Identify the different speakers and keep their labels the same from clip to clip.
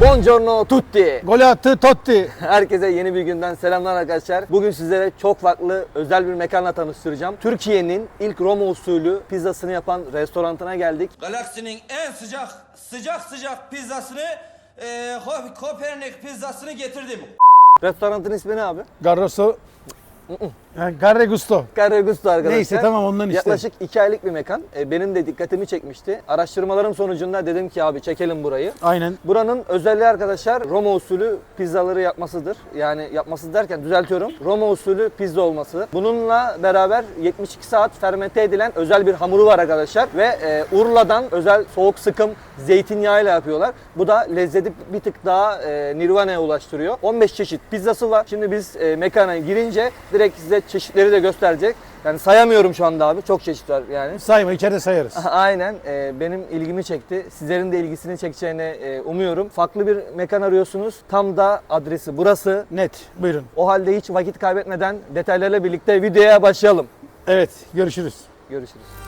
Speaker 1: Buongiorno tutti.
Speaker 2: Gol attı Totti.
Speaker 1: Herkese yeni bir günden selamlar arkadaşlar. Bugün sizlere çok farklı özel bir mekanla tanıştıracağım. Türkiye'nin ilk Roma usulü pizzasını yapan restorantına geldik.
Speaker 3: Galaksinin en sıcak sıcak sıcak pizzasını e, Ko- Kopernik pizzasını getirdim.
Speaker 1: Restoranın ismi ne abi?
Speaker 2: Garroso. Yani Gusto.
Speaker 1: Carre Gusto arkadaşlar.
Speaker 2: Neyse, tamam, ondan işte.
Speaker 1: Yaklaşık 2 aylık bir mekan. E, benim de dikkatimi çekmişti. Araştırmalarım sonucunda dedim ki abi çekelim burayı.
Speaker 2: Aynen.
Speaker 1: Buranın özelliği arkadaşlar Roma usulü pizzaları yapmasıdır. Yani yapması derken düzeltiyorum. Roma usulü pizza olması. Bununla beraber 72 saat fermente edilen özel bir hamuru var arkadaşlar. Ve e, Urla'dan özel soğuk sıkım zeytinyağıyla yapıyorlar. Bu da lezzeti bir tık daha e, nirvana'ya ulaştırıyor. 15 çeşit pizzası var. Şimdi biz e, mekana girince direkt size çeşitleri de gösterecek. Yani sayamıyorum şu anda abi. Çok çeşit var yani.
Speaker 2: Sayma içeride sayarız.
Speaker 1: Aynen e, benim ilgimi çekti. Sizlerin de ilgisini çekeceğini e, umuyorum. Farklı bir mekan arıyorsunuz. Tam da adresi burası.
Speaker 2: Net. Buyurun.
Speaker 1: O halde hiç vakit kaybetmeden detaylarla birlikte videoya başlayalım.
Speaker 2: Evet görüşürüz.
Speaker 1: Görüşürüz.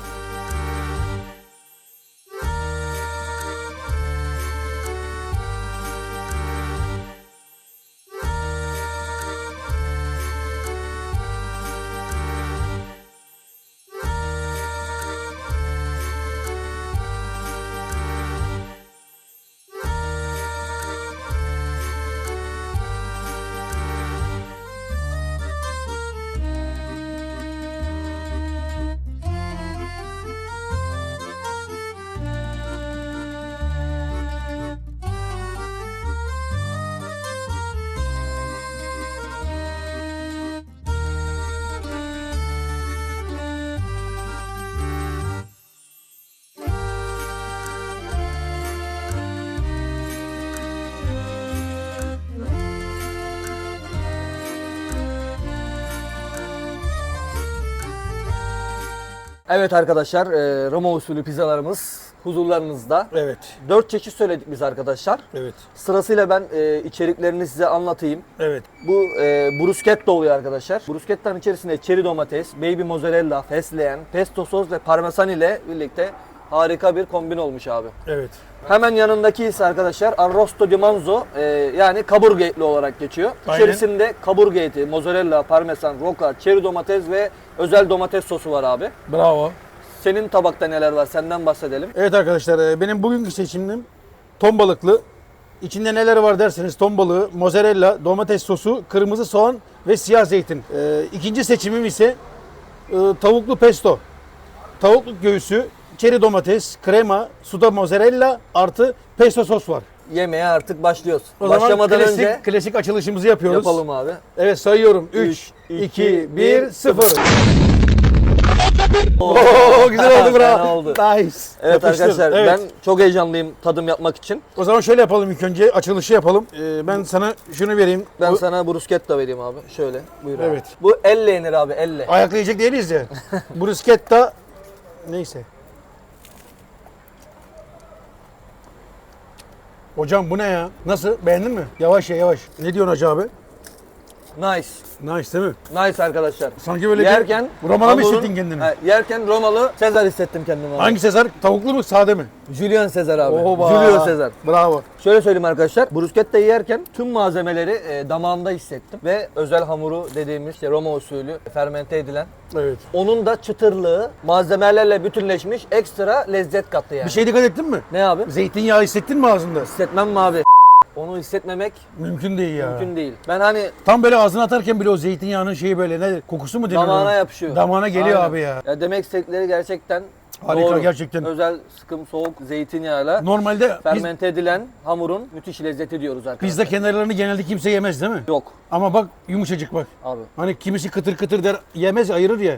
Speaker 1: Evet arkadaşlar e, Roma usulü pizzalarımız huzurlarınızda.
Speaker 2: Evet.
Speaker 1: 4 çeşit söyledik biz arkadaşlar.
Speaker 2: Evet.
Speaker 1: Sırasıyla ben e, içeriklerini size anlatayım.
Speaker 2: Evet.
Speaker 1: Bu e, bruschetta oluyor arkadaşlar. Bruschetta'nın içerisinde çeri domates, baby mozzarella, fesleğen, pesto sos ve parmesan ile birlikte harika bir kombin olmuş abi.
Speaker 2: Evet.
Speaker 1: Hemen yanındaki ise arkadaşlar arrosto di manzo e, yani kaburga etli olarak geçiyor.
Speaker 2: Aynen.
Speaker 1: İçerisinde kaburga eti, mozzarella, parmesan, roka, çeri domates ve özel domates sosu var abi.
Speaker 2: Bravo.
Speaker 1: Senin tabakta neler var senden bahsedelim.
Speaker 2: Evet arkadaşlar e, benim bugünkü seçimim ton balıklı. İçinde neler var derseniz ton balığı, mozzarella, domates sosu, kırmızı soğan ve siyah zeytin. E, ikinci seçimim ise e, tavuklu pesto. Tavuklu göğsü, çeri domates, krema, suda mozzarella artı pesto sos var.
Speaker 1: Yemeğe artık başlıyoruz.
Speaker 2: O zaman
Speaker 1: Başlamadan
Speaker 2: klasik,
Speaker 1: önce
Speaker 2: klasik açılışımızı yapıyoruz.
Speaker 1: yapalım abi.
Speaker 2: Evet sayıyorum. 3,
Speaker 1: Üç,
Speaker 2: 2,
Speaker 1: iki,
Speaker 2: 1,
Speaker 1: bir,
Speaker 2: 0. Oo güzel oldu
Speaker 1: Fena
Speaker 2: bravo.
Speaker 1: oldu.
Speaker 2: Nice.
Speaker 1: Evet
Speaker 2: Yapıştır.
Speaker 1: arkadaşlar
Speaker 2: Evet.
Speaker 1: ben çok heyecanlıyım tadım yapmak için.
Speaker 2: O zaman şöyle yapalım ilk önce açılışı yapalım. Ee, ben sana şunu vereyim.
Speaker 1: Ben
Speaker 2: O-
Speaker 1: sana bruschetta vereyim abi. Şöyle buyur abi.
Speaker 2: Evet.
Speaker 1: Bu elle yenir abi elle.
Speaker 2: Ayakla yiyecek değiliz ya. Bruschetta neyse. Hocam bu ne ya? Nasıl? Beğendin mi? Yavaş ya yavaş. Ne diyorsun hacı abi?
Speaker 1: Nice.
Speaker 2: Nice değil mi?
Speaker 1: Nice arkadaşlar.
Speaker 2: Sanki böyle
Speaker 1: yerken
Speaker 2: bir Romalı mı hissettin kendini?
Speaker 1: He, yerken Romalı Sezar hissettim kendimi abi.
Speaker 2: Hangi Sezar? Tavuklu mu sade mi?
Speaker 1: Julian Sezar abi.
Speaker 2: Oba.
Speaker 1: Julio Sezar.
Speaker 2: Bravo.
Speaker 1: Şöyle söyleyeyim arkadaşlar. Bruschetta'yı yerken tüm malzemeleri e, damağımda hissettim. Ve özel hamuru dediğimiz işte Roma usulü fermente edilen.
Speaker 2: Evet.
Speaker 1: Onun da çıtırlığı malzemelerle bütünleşmiş ekstra lezzet kattı yani.
Speaker 2: Bir şey dikkat ettin mi?
Speaker 1: Ne abi?
Speaker 2: Zeytinyağı hissettin mi ağzında?
Speaker 1: Hissetmem mi abi? Onu hissetmemek
Speaker 2: Mümkün değil ya.
Speaker 1: mümkün değil. Ben hani
Speaker 2: Tam böyle ağzına atarken bile o zeytinyağının şeyi böyle ne kokusu mu deniyor?
Speaker 1: damağına yapışıyor.
Speaker 2: Damağına geliyor
Speaker 1: Aynen.
Speaker 2: abi ya.
Speaker 1: ya. Demek istedikleri gerçekten
Speaker 2: Harika,
Speaker 1: doğru.
Speaker 2: gerçekten.
Speaker 1: Özel sıkım soğuk zeytinyağıyla
Speaker 2: Normalde biz,
Speaker 1: fermente edilen hamurun müthiş lezzeti diyoruz arkadaşlar.
Speaker 2: pizza kenarlarını genelde kimse yemez değil mi?
Speaker 1: Yok
Speaker 2: Ama bak yumuşacık bak.
Speaker 1: abi.
Speaker 2: Hani kimisi kıtır kıtır der yemez ayırır ya.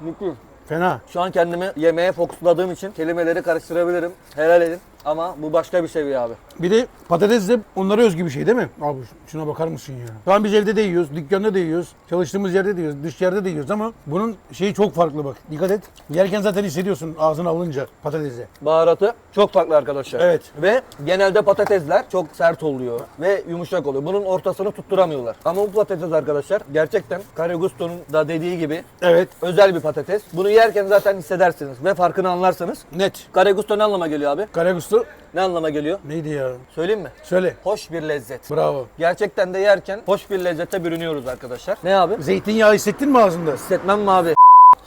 Speaker 1: Mutlu.
Speaker 2: Fena.
Speaker 1: Şu an kendimi yemeğe fokusladığım için kelimeleri karıştırabilirim. Helal edin. Ama bu başka bir seviye abi.
Speaker 2: Bir de patates de onlara özgü bir şey değil mi? Abi şuna bakar mısın ya? Şu an biz evde de yiyoruz, dükkanda da yiyoruz, çalıştığımız yerde de yiyoruz, dış yerde de yiyoruz ama bunun şeyi çok farklı bak. Dikkat et. Yerken zaten hissediyorsun ağzına alınca patatesi.
Speaker 1: Baharatı çok farklı arkadaşlar.
Speaker 2: Evet.
Speaker 1: Ve genelde patatesler çok sert oluyor ve yumuşak oluyor. Bunun ortasını tutturamıyorlar. Ama bu patates arkadaşlar gerçekten Kare Gusto'nun da dediği gibi
Speaker 2: Evet.
Speaker 1: özel bir patates. Bunu yerken zaten hissedersiniz ve farkını anlarsınız.
Speaker 2: Net.
Speaker 1: Kare Gusto ne anlama geliyor abi?
Speaker 2: Karagusto sosu
Speaker 1: Ne anlama geliyor?
Speaker 2: neydi ya?
Speaker 1: Söyleyeyim mi?
Speaker 2: Söyle.
Speaker 1: Hoş bir lezzet.
Speaker 2: Bravo.
Speaker 1: Gerçekten de yerken hoş bir lezzete bürünüyoruz arkadaşlar. Ne abi?
Speaker 2: Zeytinyağı hissettin mi ağzında?
Speaker 1: Hissetmem mi abi?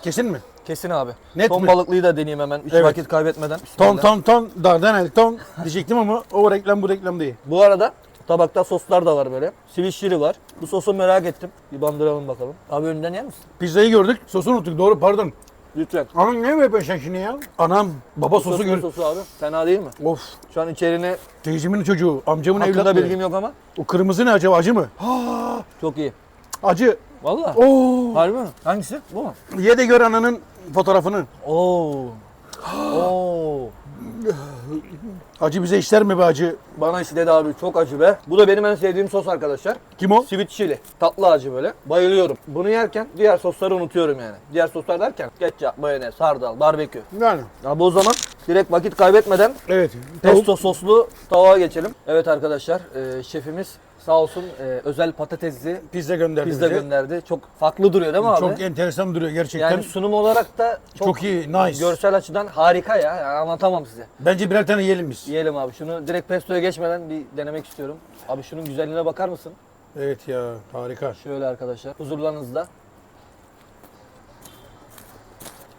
Speaker 2: Kesin mi?
Speaker 1: Kesin abi.
Speaker 2: Net
Speaker 1: Ton
Speaker 2: mi?
Speaker 1: balıklıyı da deneyeyim hemen. Hiç
Speaker 2: Evet.
Speaker 1: vakit kaybetmeden.
Speaker 2: Ton ton ton Dardanel ton diyecektim ama o reklam bu reklam değil.
Speaker 1: Bu arada tabakta soslar da var böyle. Sivişleri var. Bu sosu merak ettim. Bir bandıralım bakalım. Abi önden yer misin?
Speaker 2: Pizzayı gördük, sosu unuttuk. Doğru pardon.
Speaker 1: Lütfen.
Speaker 2: Ama ne yapıyorsun sen şimdi ya? Anam, baba sosu gör.
Speaker 1: sosu abi. Fena değil mi?
Speaker 2: Of.
Speaker 1: Şu an içeriğine
Speaker 2: Teyzemin çocuğu, amcamın
Speaker 1: hakkında
Speaker 2: evlatları.
Speaker 1: bilgim yok ama
Speaker 2: O kırmızı ne acaba? Acı mı?
Speaker 1: çok iyi.
Speaker 2: Acı.
Speaker 1: Valla.
Speaker 2: Oo.
Speaker 1: Harbi mi? Hangisi? Bu mu?
Speaker 2: Ye de gör ananın fotoğrafını.
Speaker 1: Oo. Oo.
Speaker 2: Acı bize işler mi be acı?
Speaker 1: Bana işledi abi çok acı be. Bu da benim en sevdiğim sos arkadaşlar.
Speaker 2: Kim o?
Speaker 1: Sweet chili. Tatlı acı böyle. Bayılıyorum. Bunu yerken diğer sosları unutuyorum yani. Diğer soslar derken ketçap, mayonez, hardal, barbekü.
Speaker 2: Yani.
Speaker 1: Abi o zaman direkt vakit kaybetmeden
Speaker 2: Evet.
Speaker 1: pesto soslu tavuğa geçelim. Evet arkadaşlar e, şefimiz sağ olsun e, özel patatesli
Speaker 2: Pizza gönderdi
Speaker 1: pizza
Speaker 2: bize.
Speaker 1: gönderdi. Çok farklı duruyor değil mi abi?
Speaker 2: Çok enteresan duruyor gerçekten.
Speaker 1: yani sunum olarak da çok,
Speaker 2: Çok iyi, nice.
Speaker 1: görsel açıdan harika ya. Yani anlatamam size.
Speaker 2: Bence birer tane yiyelim biz.
Speaker 1: Yiyelim abi. Şunu direkt pestoya geçmeden bir denemek istiyorum. Abi şunun güzelliğine bakar mısın?
Speaker 2: Evet ya harika.
Speaker 1: Şöyle arkadaşlar. Huzurlarınızda.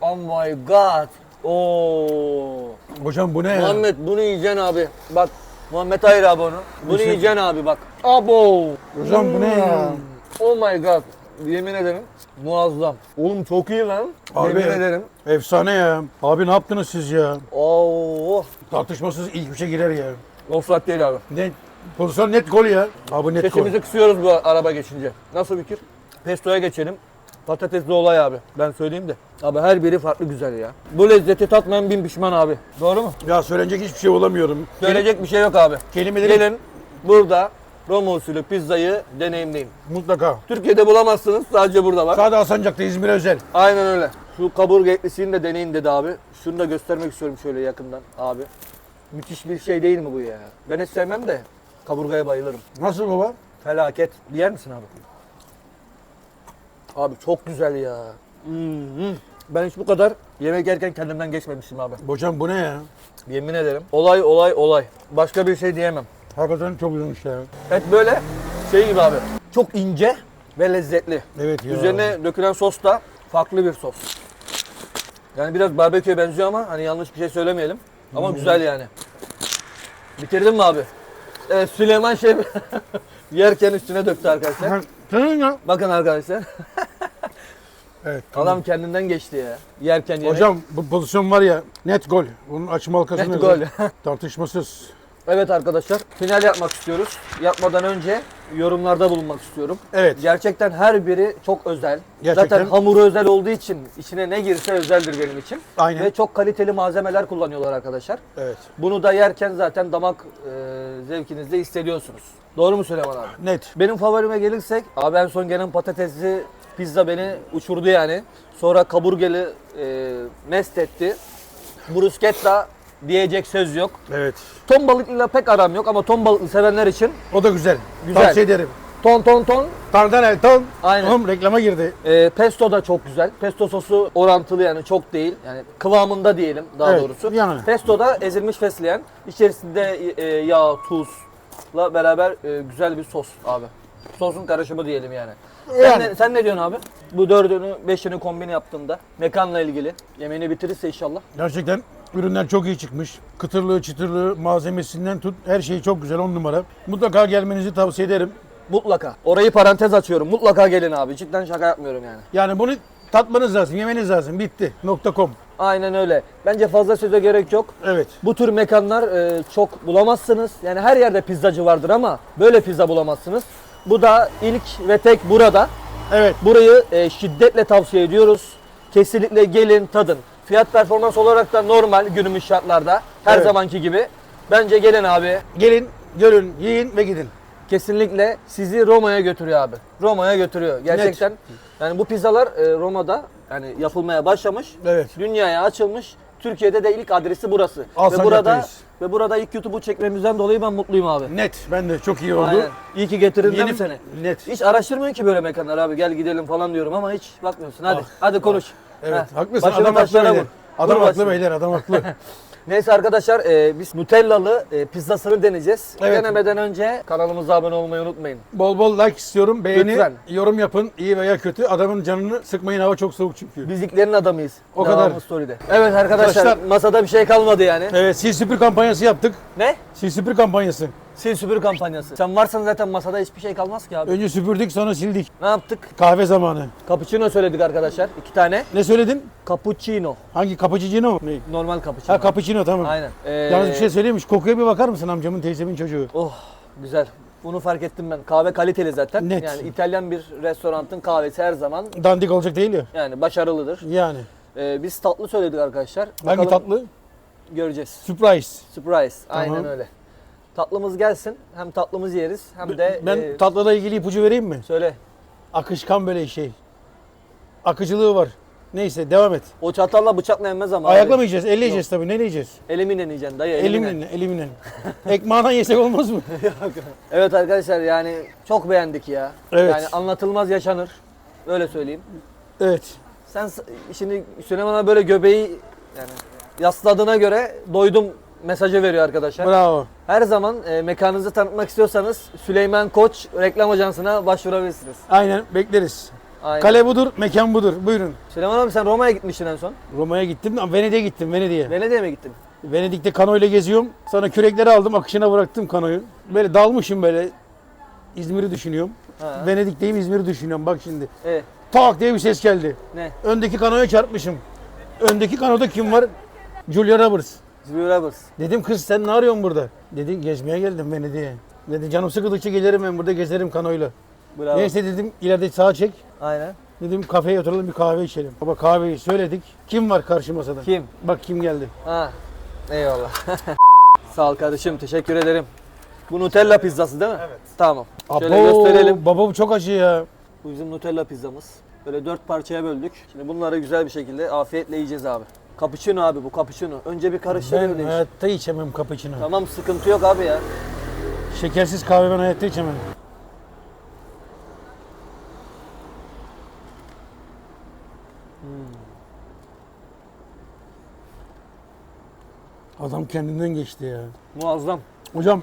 Speaker 1: Oh my god. Oo.
Speaker 2: Hocam bu ne ya?
Speaker 1: Muhammed bunu yiyeceksin abi. Bak Muhammed hayır abi onu. Bunu
Speaker 2: Nasıl?
Speaker 1: yiyeceksin abi bak. Abo.
Speaker 2: Hocam bu ne ya?
Speaker 1: Oh my god. Yemin ederim muazzam. Oğlum çok iyi lan.
Speaker 2: Abi.
Speaker 1: Yemin ederim.
Speaker 2: Efsane ya. Abi ne yaptınız siz ya?
Speaker 1: Oo.
Speaker 2: Tartışmasız ilk üçe girer ya.
Speaker 1: Offside değil abi.
Speaker 2: Net, pozisyon net gol ya. Abi net gol.
Speaker 1: Sesimizi kısıyoruz bu araba geçince. Nasıl fikir? Pesto'ya geçelim. Patatesli olay abi. Ben söyleyeyim de. Abi her biri farklı güzel ya. Bu lezzeti tatmayan bin pişman abi. Doğru mu?
Speaker 2: Ya söylenecek hiçbir şey olamıyorum.
Speaker 1: Söyleyecek bir şey yok abi.
Speaker 2: Kelimeleri
Speaker 1: Gelin burada Roma usulü pizzayı deneyimleyin.
Speaker 2: mutlaka.
Speaker 1: Türkiye'de bulamazsınız. Sadece burada var.
Speaker 2: Sade Alsancak'ta İzmir'e özel.
Speaker 1: Aynen öyle. Şu kaburga etlisini de deneyin dedi abi. Şunu da göstermek istiyorum şöyle yakından abi. Müthiş bir şey değil mi bu ya? Ben hiç sevmem de kaburgaya bayılırım.
Speaker 2: Nasıl baba?
Speaker 1: Felaket. Yer misin abi? Abi çok güzel ya. Hmm. Ben hiç bu kadar yemek yerken kendimden geçmemiştim abi.
Speaker 2: Hocam bu ne ya?
Speaker 1: Yemin ederim. Olay olay olay. Başka bir şey diyemem.
Speaker 2: Hakikaten çok güzelmiş ya.
Speaker 1: Et böyle şey gibi abi. Çok ince ve lezzetli.
Speaker 2: Evet ya.
Speaker 1: Üzerine dökülen sos da farklı bir sos. Yani biraz barbeküye benziyor ama hani yanlış bir şey söylemeyelim. Ama güzel yani. Bitirdin mi abi? Evet Süleyman Şef yerken üstüne döktü arkadaşlar. Bakın arkadaşlar.
Speaker 2: Evet. tamam.
Speaker 1: Adam kendinden geçti ya. Yerken yemek.
Speaker 2: Hocam bu pozisyon var ya net gol. Bunun açma halkasını
Speaker 1: Net gol.
Speaker 2: Tartışmasız.
Speaker 1: evet arkadaşlar final yapmak istiyoruz. Yapmadan önce yorumlarda bulunmak istiyorum.
Speaker 2: Evet.
Speaker 1: Gerçekten her biri çok özel.
Speaker 2: Gerçekten.
Speaker 1: Zaten hamuru özel olduğu için içine ne girse özeldir benim için.
Speaker 2: Aynen.
Speaker 1: Ve çok kaliteli malzemeler kullanıyorlar arkadaşlar.
Speaker 2: Evet.
Speaker 1: Bunu da yerken zaten damak e, zevkinizde hissediyorsunuz. Doğru mu Süleyman abi?
Speaker 2: Net.
Speaker 1: Benim favorime gelirsek, abi en son gelen patatesli pizza beni uçurdu yani. Sonra kaburgeli e, mest etti. Bruschetta diyecek söz yok.
Speaker 2: Evet.
Speaker 1: Ton balıklıyla pek aram yok ama ton balıklı sevenler için
Speaker 2: O da güzel.
Speaker 1: Güzel.
Speaker 2: Tavsiye ederim.
Speaker 1: ton ton ton.
Speaker 2: Dardanel ton.
Speaker 1: Aynen.
Speaker 2: Oğlum reklama girdi.
Speaker 1: E, pesto da çok güzel. Pesto sosu orantılı yani çok değil. Yani kıvamında diyelim daha
Speaker 2: Evet,
Speaker 1: doğrusu.
Speaker 2: yani.
Speaker 1: Pesto da ezilmiş fesleğen. İçerisinde e, yağ, tuzla beraber e, güzel bir sos abi. Sosun karışımı diyelim yani. Sen, ne, sen ne diyorsun abi? Bu dördünü, beşini kombin yaptığında mekanla ilgili yemeğini bitirirse inşallah.
Speaker 2: Gerçekten ürünler çok iyi çıkmış. Kıtırlığı, çıtırlığı, malzemesinden tut her şey çok güzel on numara. Mutlaka gelmenizi tavsiye ederim.
Speaker 1: Mutlaka. Orayı parantez açıyorum. Mutlaka gelin abi. Cidden şaka yapmıyorum yani.
Speaker 2: Yani bunu tatmanız lazım, yemeniz lazım. Bitti. .com.
Speaker 1: Aynen öyle. Bence fazla söze gerek yok.
Speaker 2: Evet.
Speaker 1: Bu tür mekanlar e, çok bulamazsınız. Yani her yerde pizzacı vardır ama böyle pizza bulamazsınız. Bu da ilk ve tek burada.
Speaker 2: Evet.
Speaker 1: Burayı e, şiddetle tavsiye ediyoruz. Kesinlikle gelin tadın. Fiyat performans olarak da normal günümüz şartlarda. Her
Speaker 2: Evet.
Speaker 1: zamanki gibi. Bence gelin abi.
Speaker 2: Gelin, görün, yiyin ve gidin.
Speaker 1: Kesinlikle sizi Roma'ya götürüyor abi. Roma'ya götürüyor. Gerçekten. Yani bu pizzalar e, Roma'da yani yapılmaya başlamış.
Speaker 2: Evet.
Speaker 1: Dünyaya açılmış. Türkiye'de de ilk adresi burası. Ve
Speaker 2: Alsancak'tayız.
Speaker 1: burada ve burada ilk YouTube'u çekmemizden dolayı ben mutluyum abi.
Speaker 2: Net. Ben de çok iyi oldu.
Speaker 1: Aynen. İyi ki getirin değil
Speaker 2: Yeni
Speaker 1: seni?
Speaker 2: Net.
Speaker 1: Hiç araştırmıyorsun ki böyle mekanlar abi gel gidelim falan diyorum ama hiç bakmıyorsun. Hadi
Speaker 2: Ah,
Speaker 1: hadi konuş.
Speaker 2: Evet,
Speaker 1: Heh,
Speaker 2: haklısın.
Speaker 1: başını
Speaker 2: Adam haklı öyle. Adam haklı beyler adam haklı.
Speaker 1: Neyse arkadaşlar e, biz Nutellalı e, pizzasını deneyeceğiz.
Speaker 2: Evet.
Speaker 1: Denemeden önce kanalımıza abone olmayı unutmayın.
Speaker 2: bol bol like istiyorum. Beğeni,
Speaker 1: Lütfen.
Speaker 2: yorum yapın. iyi veya kötü. Adamın canını sıkmayın. Hava çok soğuk çünkü.
Speaker 1: Bizliklerin adamıyız.
Speaker 2: O
Speaker 1: Devamı
Speaker 2: kadar.
Speaker 1: Story'de. Evet arkadaşlar
Speaker 2: Arkadaşlar-
Speaker 1: masada bir şey kalmadı yani.
Speaker 2: Evet sil süpür kampanyası yaptık.
Speaker 1: Ne?
Speaker 2: Sil süpür kampanyası.
Speaker 1: Sil süpür kampanyası. Sen varsan zaten masada hiçbir şey kalmaz ki abi.
Speaker 2: Önce süpürdük sonra sildik.
Speaker 1: Ne yaptık?
Speaker 2: Kahve zamanı.
Speaker 1: Cappuccino söyledik arkadaşlar. iki tane.
Speaker 2: Ne söyledin?
Speaker 1: Cappuccino.
Speaker 2: Hangi cappuccino mu? Ne?
Speaker 1: Normal cappuccino.
Speaker 2: Ha cappuccino tamam.
Speaker 1: Aynen. Ee,
Speaker 2: Yalnız bir şey söyleyeyim mi? Kokuya bir bakar mısın amcamın teyzemin çocuğu?
Speaker 1: Oh güzel. Bunu fark ettim ben. Kahve kaliteli zaten.
Speaker 2: Net.
Speaker 1: Yani İtalyan bir restoranın kahvesi her zaman
Speaker 2: Dandik olacak değil ya.
Speaker 1: yani başarılıdır.
Speaker 2: Yani.
Speaker 1: Ee, biz tatlı söyledik arkadaşlar.
Speaker 2: Hangi
Speaker 1: Bakalım
Speaker 2: tatlı?
Speaker 1: Göreceğiz.
Speaker 2: Surprise.
Speaker 1: Surprise.
Speaker 2: Tamam.
Speaker 1: Aynen öyle. Tatlımız gelsin. Hem tatlımızı yeriz hem de
Speaker 2: Ben
Speaker 1: e,
Speaker 2: tatlıla ilgili ipucu vereyim mi?
Speaker 1: söyle.
Speaker 2: Akışkan böyle şey. Akıcılığı var. Neyse devam et.
Speaker 1: O çatalla bıçakla yenmez ama.
Speaker 2: Ayakla
Speaker 1: abi.
Speaker 2: mı yiyeceğiz? Elle yiyeceğiz tabii. Neyle yiyeceğiz?
Speaker 1: Elimle yiyeceksin dayı. Elimle.
Speaker 2: Elimle, elimle. Ekmağından yesek olmaz mı?
Speaker 1: Evet arkadaşlar yani çok beğendik ya.
Speaker 2: Evet.
Speaker 1: Yani anlatılmaz yaşanır. Öyle söyleyeyim.
Speaker 2: evet.
Speaker 1: Sen şimdi Süleyman'a böyle göbeği yani yasladığına göre doydum mesajı veriyor arkadaşlar.
Speaker 2: Bravo.
Speaker 1: Her zaman e, mekanınızı tanıtmak istiyorsanız Süleyman Koç reklam ajansına başvurabilirsiniz.
Speaker 2: Aynen bekleriz.
Speaker 1: Aynen.
Speaker 2: Kale budur, mekan budur. Buyurun.
Speaker 1: Süleyman abi sen Roma'ya gitmiştin en son.
Speaker 2: Roma'ya gittim, ama Venedik'e gittim, Venedik'e.
Speaker 1: Venedik'e mi gittin?
Speaker 2: Venedik'te kanoyla geziyorum. Sonra kürekleri aldım, akışına bıraktım kanoyu. Böyle dalmışım böyle. İzmir'i düşünüyorum.
Speaker 1: Ha.
Speaker 2: Venedik'teyim, İzmir'i düşünüyorum. Bak şimdi.
Speaker 1: E,
Speaker 2: Tak diye bir ses geldi.
Speaker 1: ne?
Speaker 2: Öndeki kanoya çarpmışım. Öndeki kanoda kim var? Julia Roberts.
Speaker 1: Roberts.
Speaker 2: Dedim kız sen ne arıyorsun burada? Dedi gezmeye geldim Venedik'e. Dedi canım sıkıldıkça gelirim ben burada gezerim kanoyla.
Speaker 1: Bravo.
Speaker 2: Neyse dedim ileride sağa çek.
Speaker 1: Aynen.
Speaker 2: Dedim kafeye oturalım bir kahve içelim. Baba kahveyi söyledik. Kim var karşı masada?
Speaker 1: Kim?
Speaker 2: Bak kim geldi.
Speaker 1: Ha. Eyvallah. Sağ ol kardeşim. Teşekkür ederim. Bu Nutella pizzası değil mi? Evet. Tamam. Şöyle
Speaker 2: Abo,
Speaker 1: gösterelim.
Speaker 2: Baba bu çok acı ya.
Speaker 1: Bu bizim Nutella pizzamız. Böyle dört parçaya böldük. Şimdi bunları güzel bir şekilde afiyetle yiyeceğiz abi. Cappuccino abi bu cappuccino. Önce bir karıştır
Speaker 2: Ben
Speaker 1: iç.
Speaker 2: hayatta içemem cappuccino.
Speaker 1: Tamam sıkıntı yok abi ya.
Speaker 2: Şekersiz kahve ben hayatta içemem. Adam kendinden geçti ya.
Speaker 1: Muazzam.
Speaker 2: Hocam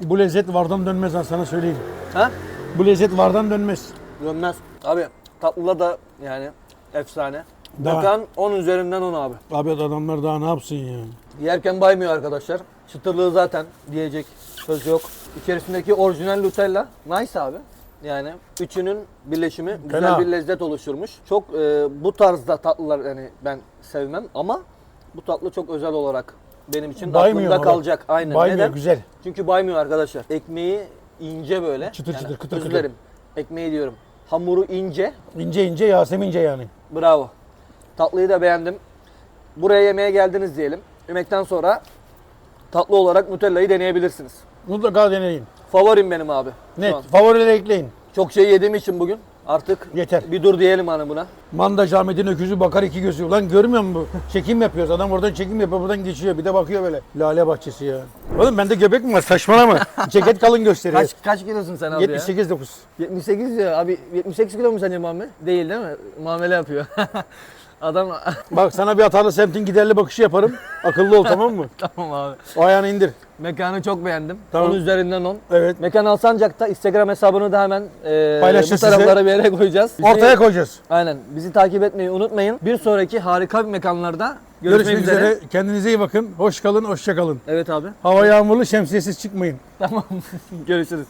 Speaker 2: bu lezzet vardan dönmez ben sana söyleyeyim.
Speaker 1: Ha?
Speaker 2: Bu lezzet vardan dönmez.
Speaker 1: Dönmez. Abi tatlıda da yani efsane.
Speaker 2: Daha-
Speaker 1: Bakan 10 üzerinden 10 abi.
Speaker 2: Abi adamlar daha ne yapsın ya?
Speaker 1: Yerken baymıyor arkadaşlar. Çıtırlığı zaten diyecek söz yok. İçerisindeki orijinal Nutella nice abi. Yani üçünün birleşimi güzel
Speaker 2: Fena.
Speaker 1: bir lezzet oluşturmuş. Çok e, bu tarzda tatlılar yani ben sevmem ama bu tatlı çok özel olarak benim için
Speaker 2: Baymıyor
Speaker 1: aklımda
Speaker 2: ama.
Speaker 1: kalacak. Aynen.
Speaker 2: Baymıyor
Speaker 1: Neden?
Speaker 2: güzel.
Speaker 1: Çünkü baymıyor arkadaşlar. Ekmeği ince böyle.
Speaker 2: Çıtır çıtır, kıtır kıtır.
Speaker 1: Ekmeği diyorum. Hamuru ince.
Speaker 2: İnce ince Yasemince yani.
Speaker 1: Bravo. Tatlıyı da beğendim. Buraya yemeğe geldiniz diyelim. Yemekten sonra tatlı olarak Nutella'yı deneyebilirsiniz.
Speaker 2: Mutlaka deneyin.
Speaker 1: Favorim benim abi. şu
Speaker 2: Net.
Speaker 1: an.
Speaker 2: Favorileri ekleyin.
Speaker 1: Çok şey yediğim için bugün artık
Speaker 2: Yeter.
Speaker 1: bir dur diyelim hani buna.
Speaker 2: Mandaj Ahmet'in öküzü bakar iki gözü. Ulan görmüyor musun bu? Çekim yapıyoruz. Adam oradan çekim yapıyor buradan geçiyor. Bir de bakıyor böyle. Lale bahçesi ya. Oğlum bende göbek mi var? Saçmalama. Ceket kalın gösteriyor.
Speaker 1: Kaç kaç kilosun sen abi
Speaker 2: 78 9.
Speaker 1: ya? 78 ya abi 78 kilo mu sence Muhammed? Değil değil mi? Muamele yapıyor. Adam
Speaker 2: Bak sana bir hatalı semtin giderli bakışı yaparım. Akıllı ol tamam mı?
Speaker 1: tamam abi.
Speaker 2: O ayağını indir.
Speaker 1: Mekanı çok beğendim.
Speaker 2: Tamam.
Speaker 1: 10 üzerinden 10.
Speaker 2: Evet.
Speaker 1: Mekan Alsancak'ta Instagram hesabını da hemen e, bu
Speaker 2: Paylaşırız size.
Speaker 1: taraflara bir yere koyacağız. Bizi-
Speaker 2: Ortaya koyacağız.
Speaker 1: Aynen. Bizi takip etmeyi unutmayın. Bir sonraki harika bir mekanlarda görüşmek,
Speaker 2: Görüşmek
Speaker 1: üzere.
Speaker 2: üzere. Kendinize iyi bakın. Hoş kalın, hoşça kalın.
Speaker 1: Evet abi.
Speaker 2: Hava yağmurlu, şemsiyesiz çıkmayın.
Speaker 1: Tamam. Görüşürüz.